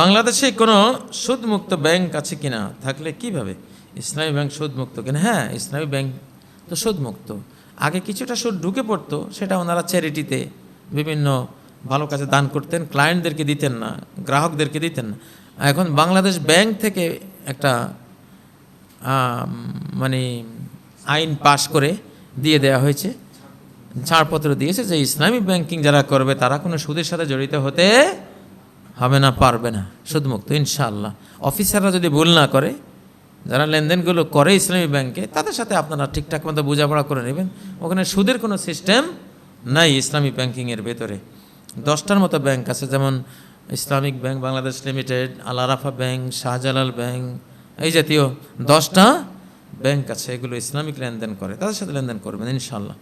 বাংলাদেশে কোনো সুদমুক্ত ব্যাংক আছে কিনা? থাকলে কীভাবে? ইসলামী ব্যাংক সুদমুক্ত কিনা? হ্যাঁ ইসলামী ব্যাংক তো সুদমুক্ত। আগে কিছুটা সুদ ঢুকে পড়তো, সেটা ওনারা চ্যারিটিতে বিভিন্ন ভালো কাজে দান করতেন ক্লায়েন্টদেরকে দিতেন না, গ্রাহকদেরকে দিতেন না। এখন বাংলাদেশ ব্যাংক থেকে একটা মানে আইন পাশ করে দিয়ে দেওয়া হয়েছে। ছাড়পত্র দিয়েছে যে ইসলামী ব্যাংকিং যারা করবে, তারা কোনো সুদের সাথে জড়িত হতে হবে না, পারবে না, সুদমুক্ত, ইনশাআল্লাহ। অফিসাররা যদি ভুল না করে, যারা লেনদেনগুলো করে ইসলামী ব্যাংকে, তাদের সাথে আপনারা ঠিকঠাক মতো বোঝাপড়া করে নেবেন। ওখানে সুদের কোনো সিস্টেম নাই ইসলামী ব্যাংকিংয়ের ভেতরে। দশটার মতো ব্যাংক আছে, যেমন Islamic bank, Bangladesh limited, Al Arafa bank, Shahjalal bank, এই জাতীয় দশটা ব্যাংক আছে, এগুলো ইসলামিক লেনদেন করে, তাদের সাথে লেনদেন করবেন ইনশাল্লাহ